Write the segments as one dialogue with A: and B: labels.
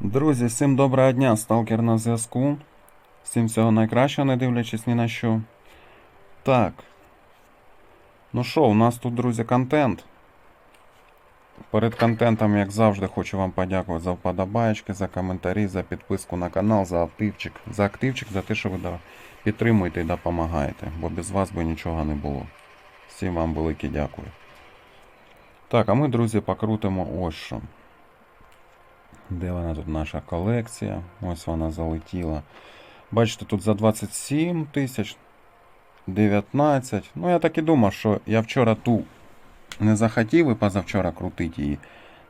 A: Друзі, всім доброго дня, сталкер на зв'язку. Всім всього найкращого, не дивлячись ні на що. Так. Ну що, у нас тут, друзі, контент. Перед контентом, як завжди, хочу вам подякувати за вподобаєчки, за коментарі, за підписку на канал, за активчик, за активчик, за те, що ви підтримуєте і допомагаєте, бо без вас би нічого не було. Всім вам велике дякую. Так, а ми, друзі, покрутимо ось що. Де вона тут наша колекція? Ось вона залетіла. Бачите, тут за 27 тисяч, 19. Ну, я так і думав, що я вчора ту не захотів і позавчора крутити її.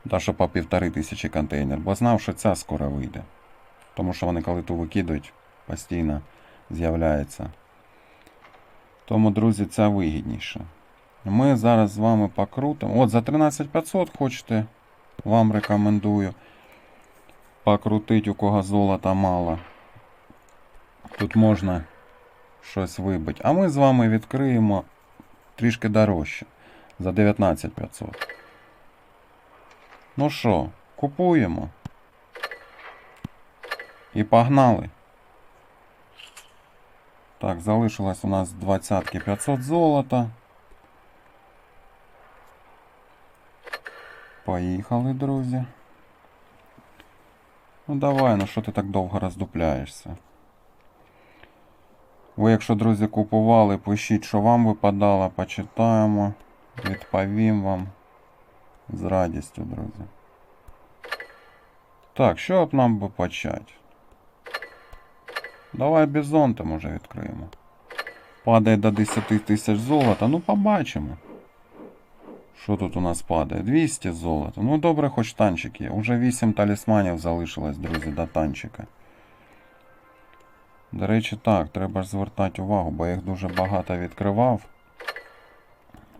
A: Та що по півтори тисячі контейнер, бо знав, що ця скоро вийде. Тому що вони коли ту викидують, постійно з'являється. Тому, друзі, це вигідніше. Ми зараз з вами покрутимо. От за 13500 хочете, вам рекомендую покрутить, у кого золота мало. Тут можна щось вибити. А ми з вами відкриємо трішки дорожче. За 19500. Ну що, купуємо. І погнали. Так, залишилось у нас 20 500 золота. Поїхали, друзі. Ну давай, ну що ти так довго роздупляєшся? Ви, якщо, друзі, купували, пишіть, що вам випадало, почитаємо. Відповім вам з радістю, друзі. Так, що б нам би почати? Давай бізонти, може, відкриємо. Падає до 10 тисяч золота. Ну, побачимо. Що тут у нас падає? 200 золота. Ну добре, хоч танчик є. Уже 8 талісманів залишилось, друзі, до танчика. До речі, так, треба ж звертати увагу, бо я їх дуже багато відкривав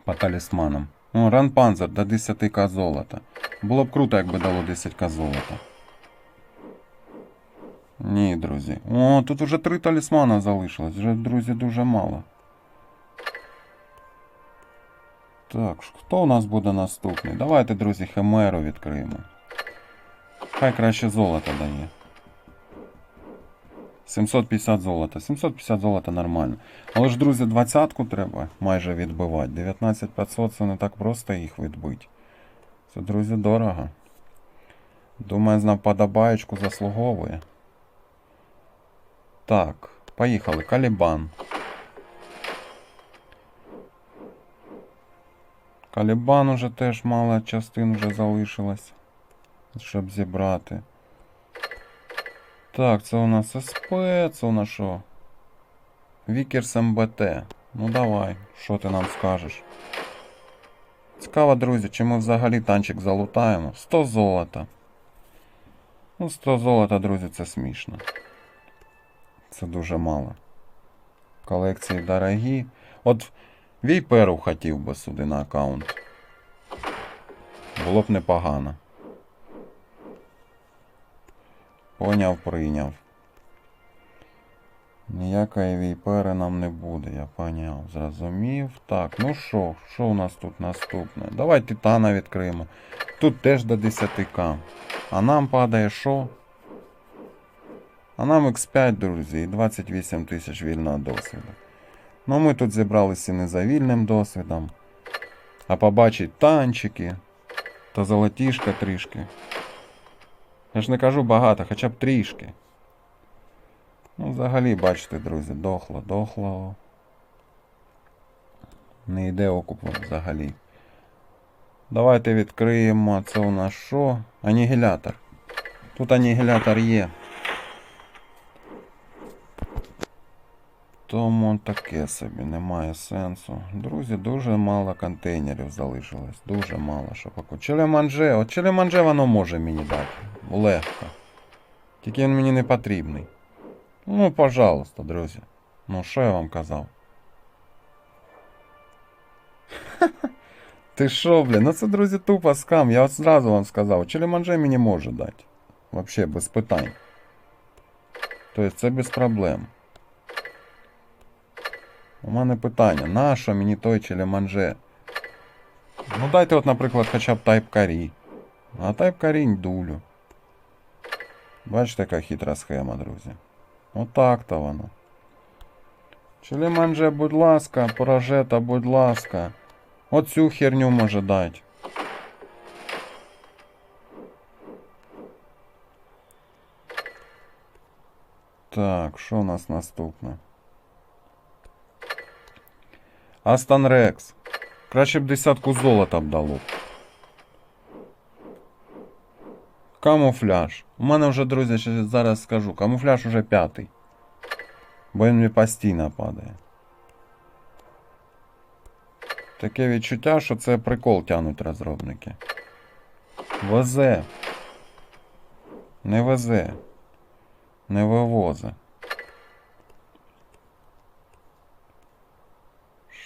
A: по талісманам. Ну, Ранпанзер до 10к золота. Було б круто, якби дало 10к золота. Ні, друзі. О, тут уже три талісмана залишилось. Вже, друзі, дуже мало. Так, хто у нас буде наступний? Давайте, друзі, Химеру відкриємо. Хай краще золото дає. 750 золота. 750 золота нормально. Але ж, друзі, двадцятку треба майже відбивати. 19500 це не так просто їх відбити. Це, друзі, дорого. Думаю, на подобаєчку заслуговує. Так, поїхали. Калібан. Калібан уже теж мало частин вже залишилось, щоб зібрати. Так, це у нас СП, це у нас що? Вікерс МБТ. Ну давай, що ти нам скажеш? Цікаво, друзі, чи ми взагалі танчик залутаємо? 100 золота. Ну, 100 золота, друзі, це смішно. Це дуже мало. Колекції дорогі. От Війперу хотів би сюди на аккаунт. Було б непогано. Поняв, прийняв. Ніякої війпери нам не буде, я поняв. Зрозумів. Так, ну що, що у нас тут наступне? Давай Титана відкриємо. Тут теж до 10к. А нам падає що? А нам X5, друзі, і 28 тисяч вільного досвіду. Ну, ми тут зібралися не за вільним досвідом, а побачить танчики та золотішка трішки. Я ж не кажу багато, хоча б трішки. Ну, взагалі, бачите, друзі, дохло, дохло. Не йде окуп взагалі. Давайте відкриємо. Це у нас що? Анігілятор. Тут анігілятор є. Тому таке собі, немає сенсу. Друзі, дуже мало контейнерів залишилось. Дуже мало що поки. Челеманже, от челеманже воно може мені дати. Легко. Тільки він мені не потрібний. Ну, пожалуйста, друзі. Ну, що я вам казав? Ти що, блін? Ну це, друзі, тупо скам. Я от зразу вам сказав. Челеманже мені може дати. Вообще без питань. Тобто це без проблем. У мене питання, нащо мені той челеманже? Ну дайте, от, наприклад, хоча б Type Carry. А Type Carry дулю. Бачите, яка хитра схема, друзі. Отак то воно. Челіманже, будь ласка, поражета, будь ласка. Оцю херню може дать. Так, що у нас наступне? Астон Рекс. Краще б десятку золота б дало. Камуфляж. У мене вже, друзі, зараз скажу. Камуфляж уже п'ятий. Бо він мені постійно падає. Таке відчуття, що це прикол тянуть розробники. Везе. Не везе. Не вивозе.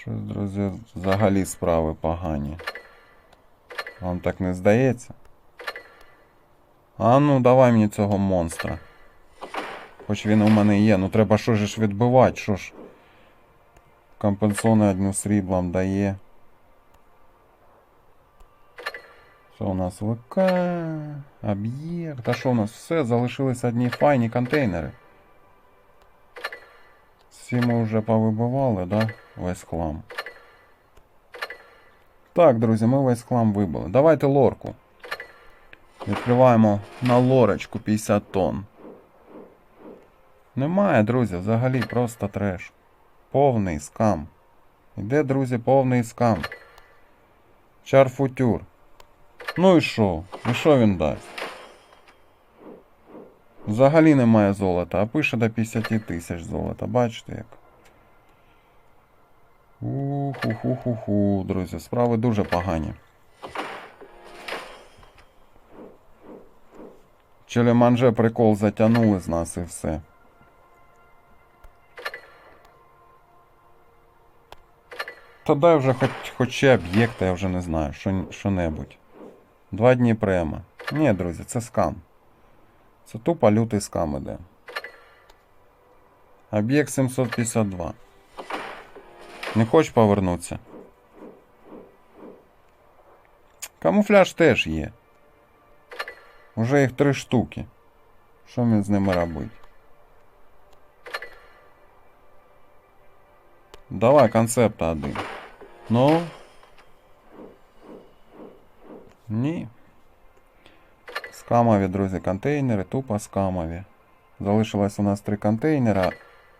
A: Щось, друзі, взагалі справи погані. Вам так не здається? А ну, давай мені цього монстра. Хоч він у мене є, ну треба що ж відбивати, що ж. Компенсоване одну сріблом дає. Що у нас ВК, об'єкт. А що у нас все? Залишились одні файні контейнери. Всі ми вже повибивали, да? Весь хлам. Так, друзі, ми весь хлам вибили. Давайте лорку. Відкриваємо на лорочку 50 тонн. Немає, друзі, взагалі просто треш. Повний скам. Іде, друзі, повний скам. Чарфутюр. Ну і що? І що він дасть? Взагалі немає золота, а пише до 50 тисяч золота. Бачите як? Уху-ху-ху-ху, друзі, справи дуже погані. Челеманже прикол затягнули з нас і все. Та дай вже хоч, хоч об'єкти, я вже не знаю, що, що-небудь. Два дні према. Ні, друзі, це скам. Це тупо лютий скам іде. Об'єкт 752. Не хочеш повернутися? Камуфляж теж є. Уже їх три штуки. Що мені з ними робити? Давай концепт один. Ну. Ні. Скамові, друзі, контейнери, тупо скамові. Залишилось у нас три контейнера,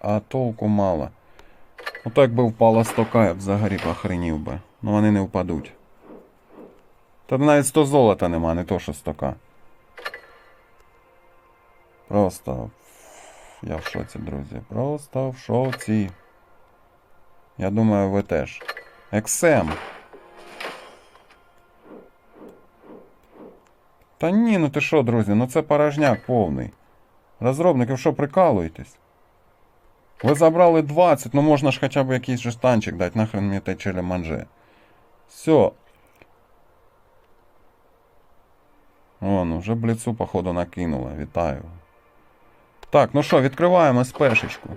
A: а толку мало. Ну так би впала стока, я б взагалі похренів би. Ну вони не впадуть. Та навіть 100 золота нема, не то що стока. Просто. Я в шоці, друзі. Просто в шоці. Я думаю, ви теж. Ексем. Та ні, ну ти що, друзі, ну це порожняк повний. Розробники, що прикалуєтесь? Ви забрали 20, ну можна ж хоча б якийсь же станчик дати, нахрен мені те челеманже. Все. Вон, уже бліцу, походу, накинула. Вітаю. Так, ну що, відкриваємо спешечку.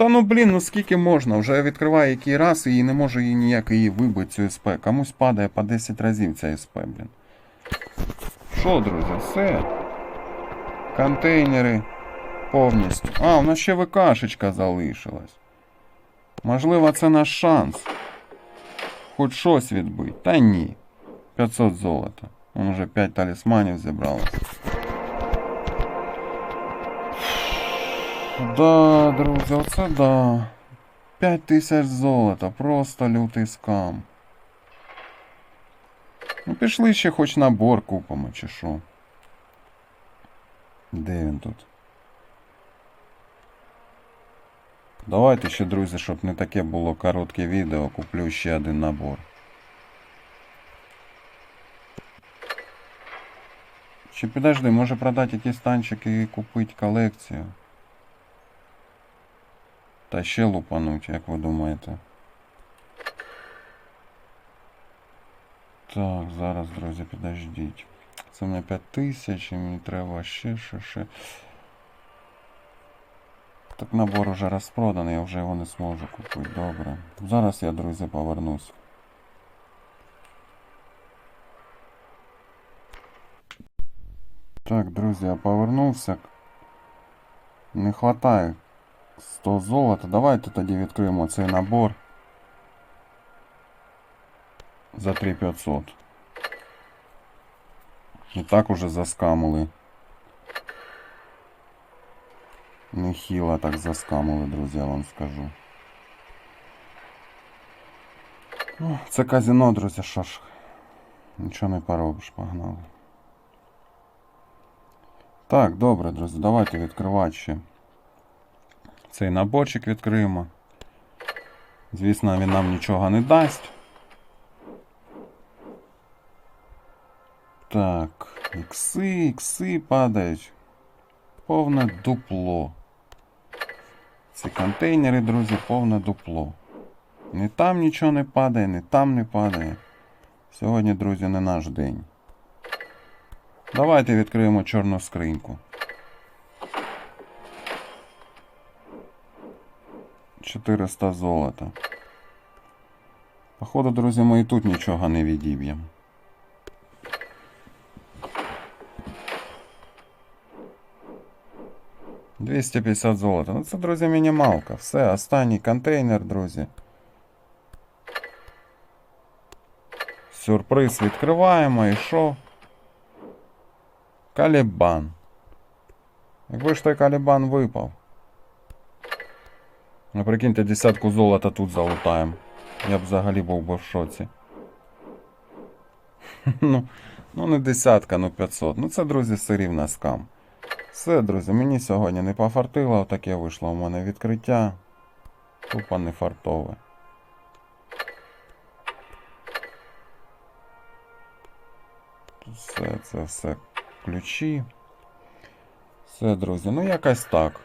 A: Та ну блін, ну скільки можна? Вже відкриваю який раз і не можу її ніяк її вибити цю СП. Комусь падає по 10 разів ця СП, блін. Що, друзі, все. Контейнери повністю. А, у нас ще ВКшечка залишилась. Можливо, це наш шанс. Хоч щось відбити. Та ні. 500 золота. Вон уже 5 талісманів зібралось. Да, друзі, оце да. 5 тисяч золота, просто лютий скам. Ну пішли ще хоч набор купимо, чи що. Де він тут? Давайте ще, друзі, щоб не таке було коротке відео, куплю ще один набор. Чи підожди, може продати якісь танчики і купити колекцію? Та ще лупануть, як ви думаєте? Так, зараз, друзі, підождіть. Це на 5 тисяч, і мені треба ще, ще, ще. Так набор уже розпроданий, я вже його не зможу купити. Добре. Зараз я, друзі, повернусь. Так, друзі, я повернувся. Не хватає 100 золота. Давайте тоді відкриємо цей набор. За 3500. І так уже заскамили. Нехило так заскамили, друзі, я вам скажу. Ну, це казино, друзі, що ж. Нічого не поробиш, погнали. Так, добре, друзі, давайте відкривати ще. Цей наборчик відкриємо. Звісно, він нам нічого не дасть. Так, ікси, ікси падають. Повне дупло. Ці контейнери, друзі, повне дупло. Ні там нічого не падає, ні там не падає. Сьогодні, друзі, не наш день. Давайте відкриємо чорну скриньку. 400 золота. Походу, друзі, ми і тут нічого не відіб'ємо. Двісті п'ятдесят золота. Ну це, друзі, мінімалка. Все, останній контейнер, друзі. Сюрприз відкриваємо і що? Калібан. Якби ж той калібан випав. Ну прикиньте, десятку золота тут залутаємо. Я б взагалі був би в шоці. ну, ну не десятка, ну 500. Ну це, друзі, все рівно скам. Все, друзі, мені сьогодні не пофартило, таке вийшло у мене відкриття. Тупо не фартове. Все, це все ключі. Все, друзі, ну якось так.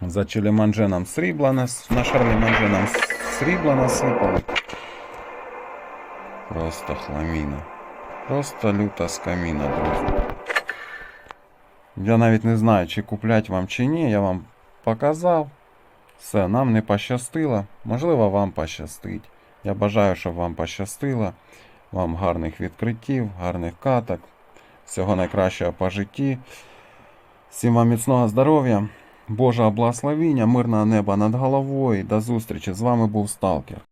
A: За челемандженом срібла нас, на шарлемандженом срібла насипали. Просто хламіна. Просто люта скаміна, друзі. Я навіть не знаю, чи куплять вам чи ні, я вам показав. Все, нам не пощастило. Можливо, вам пощастить. Я бажаю, щоб вам пощастило. Вам гарних відкриттів, гарних каток. Всього найкращого по житті. Всім вам міцного здоров'я, Божого благословіння, мирного неба над головою. До зустрічі. З вами був Сталкер.